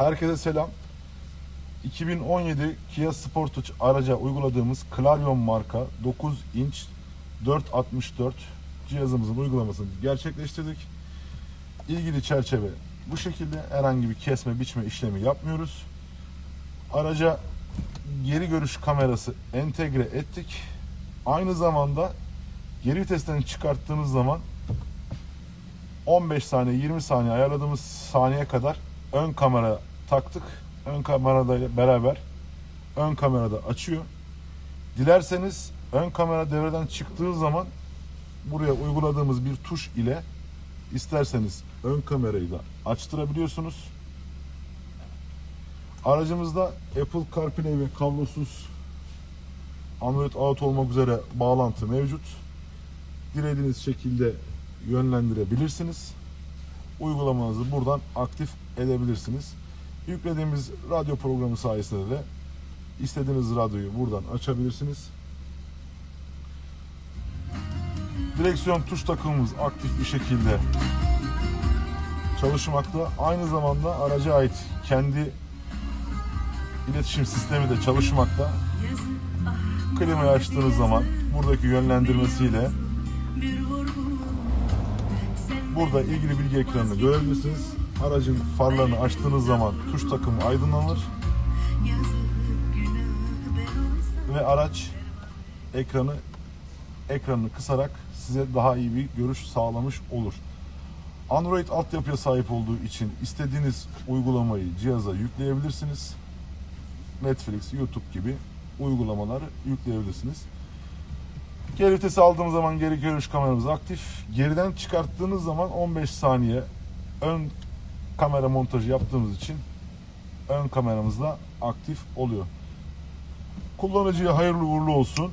Herkese selam. 2017 Kia Sportage araca uyguladığımız Clarion marka 9 inç 464 cihazımızın uygulamasını gerçekleştirdik. İlgili çerçeve bu şekilde herhangi bir kesme biçme işlemi yapmıyoruz. Araca geri görüş kamerası entegre ettik. Aynı zamanda geri vitesten çıkarttığınız zaman 15 saniye 20 saniye ayarladığımız saniye kadar ön kamera taktık. Ön kamerada beraber ön kamerada açıyor. Dilerseniz ön kamera devreden çıktığı zaman buraya uyguladığımız bir tuş ile isterseniz ön kamerayı da açtırabiliyorsunuz. Aracımızda Apple CarPlay ve kablosuz Android Auto olmak üzere bağlantı mevcut. Dilediğiniz şekilde yönlendirebilirsiniz. Uygulamanızı buradan aktif edebilirsiniz. Yüklediğimiz radyo programı sayesinde de istediğiniz radyoyu buradan açabilirsiniz. Direksiyon tuş takımımız aktif bir şekilde çalışmakta. Aynı zamanda araca ait kendi iletişim sistemi de çalışmakta. Klimayı açtığınız zaman buradaki yönlendirmesiyle burada ilgili bilgi ekranını görebilirsiniz. Aracın farlarını açtığınız zaman tuş takımı aydınlanır ve araç ekranı ekranını kısarak size daha iyi bir görüş sağlamış olur. Android altyapıya sahip olduğu için istediğiniz uygulamayı cihaza yükleyebilirsiniz. Netflix, YouTube gibi uygulamaları yükleyebilirsiniz. Geri vitesi aldığımız zaman geri görüş kameramız aktif. Geriden çıkarttığınız zaman 15 saniye ön kamera montajı yaptığımız için ön kameramız da aktif oluyor. Kullanıcıya hayırlı uğurlu olsun.